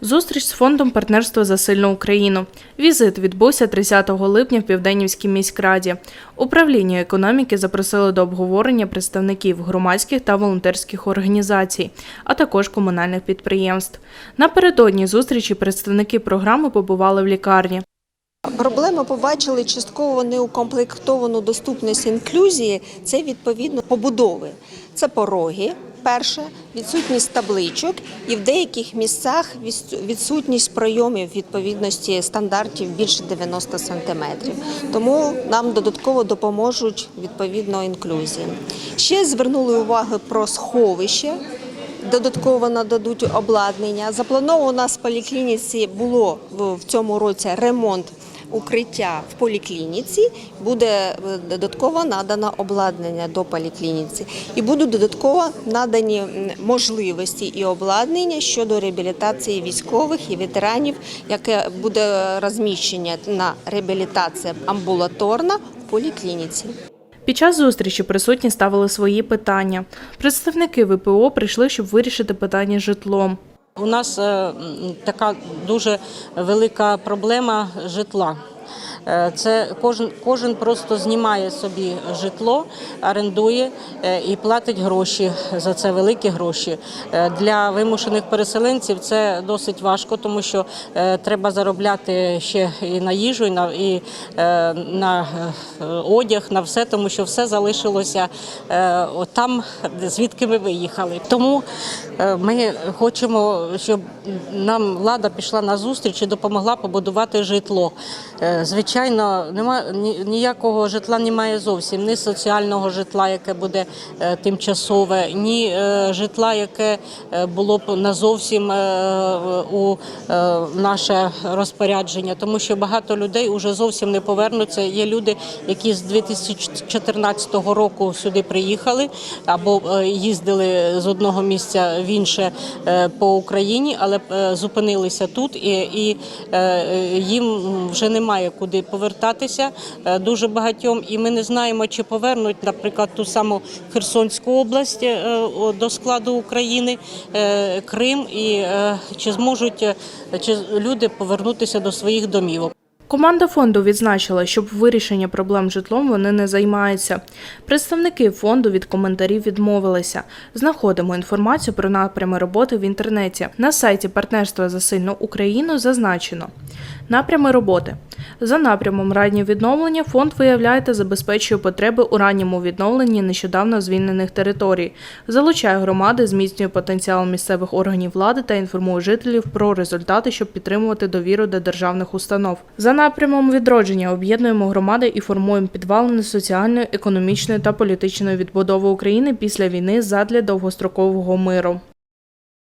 Зустріч з фондом партнерства за сильну Україну. Візит відбувся 30 липня в Південнівській міськраді. Управління економіки запросили до обговорення представників громадських та волонтерських організацій, а також комунальних підприємств. Напередодні зустрічі представники програми побували в лікарні. Проблеми побачили частково неукомплектовану доступність інклюзії. Це відповідно побудови. Це пороги. Перше відсутність табличок, і в деяких місцях відсутність пройомів відповідності стандартів більше 90 сантиметрів. Тому нам додатково допоможуть відповідно інклюзії. Ще звернули увагу про сховище. Додатково нададуть обладнання. Заплановано у нас в поліклініці було в цьому році ремонт укриття в поліклініці. Буде е, додатково надано обладнання до поліклініці, і будуть додатково надані можливості і обладнання щодо реабілітації військових і ветеранів, яке буде розміщення на реабілітація амбулаторна в поліклініці. Під час зустрічі присутні ставили свої питання. Представники ВПО прийшли, щоб вирішити питання житлом. У нас е, така дуже велика проблема житла. Е, Це кожен, кожен просто знімає собі житло, орендує е, і платить гроші за це великі гроші. Е, Для вимушених переселенців це досить важко, тому що треба заробляти ще і на їжу, і на і на одяг, на все, тому що все залишилося там, звідки ми виїхали. Тому ми хочемо, щоб нам влада пішла на зустріч і допомогла побудувати житло. Е, Звичайно, нема ніякого житла немає зовсім, ні соціального житла, яке буде е, тимчасове, ні е, житла, яке е, було б назовсім у наше розпорядження, тому що багато людей вже зовсім не повернуться. Є люди, які з 2014 року сюди приїхали або їздили з одного місця в інше по Україні, але зупинилися тут, і, і їм вже немає куди повертатися е, дуже багатьом. І ми не знаємо, чи повернуть, наприклад, ту саму Херсонську область е, до складу України, е, Крим, і чи зможуть чи люди повернутися до своїх домівок. Команда фонду відзначила, що вирішення проблем житлом вони не займаються. Представники фонду від коментарів відмовилися. Знаходимо інформацію про напрями роботи в інтернеті. На сайті партнерства за сильну Україну зазначено. Напрями роботи. За напрямом раннє відновлення фонд виявляє та забезпечує потреби у ранньому відновленні нещодавно звільнених територій, залучає громади, зміцнює потенціал місцевих органів влади та інформує жителів про результати, щоб підтримувати довіру до державних установ. За напрямом відродження об'єднуємо громади і формуємо підвалини соціальної, економічної та політичної відбудови України після війни задля довгострокового миру.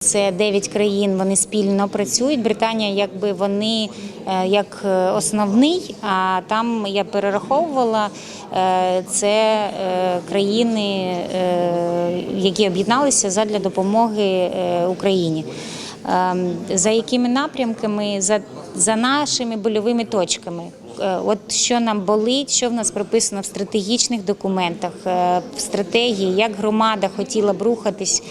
Це 9 країн, вони спільно працюють. Британія, якби вони е, як е, основний, а там я перераховувала е, це країни, які об'єдналися задля допомоги Україні. Ем, За якими напрямками, за, за нашими больовими точками. От що нам болить, що в нас прописано в стратегічних документах, в стратегії, як громада хотіла б рухатись.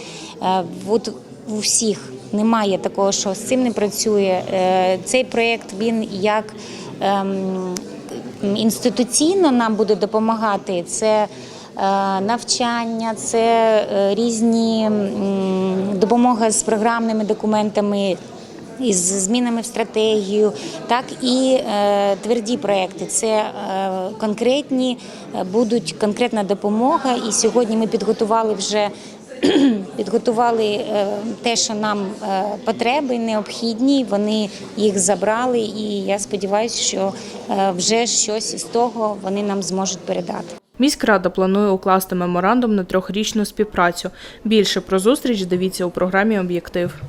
От у всіх немає такого, що з цим не працює. Е, Цей проєкт він як ем, інституційно нам буде допомагати. Це е, навчання, це е, різні допомога з програмними документами. Із змінами в стратегію, так і е, тверді проекти. Це е, конкретні, будуть конкретна допомога. І сьогодні ми підготували вже підготували е, те, що нам е, потреби необхідні. Вони їх забрали, і я сподіваюся, що е, вже щось із того вони нам зможуть передати. Міськрада планує укласти меморандум на трьохрічну співпрацю. Більше про зустріч дивіться у програмі Об'єктив.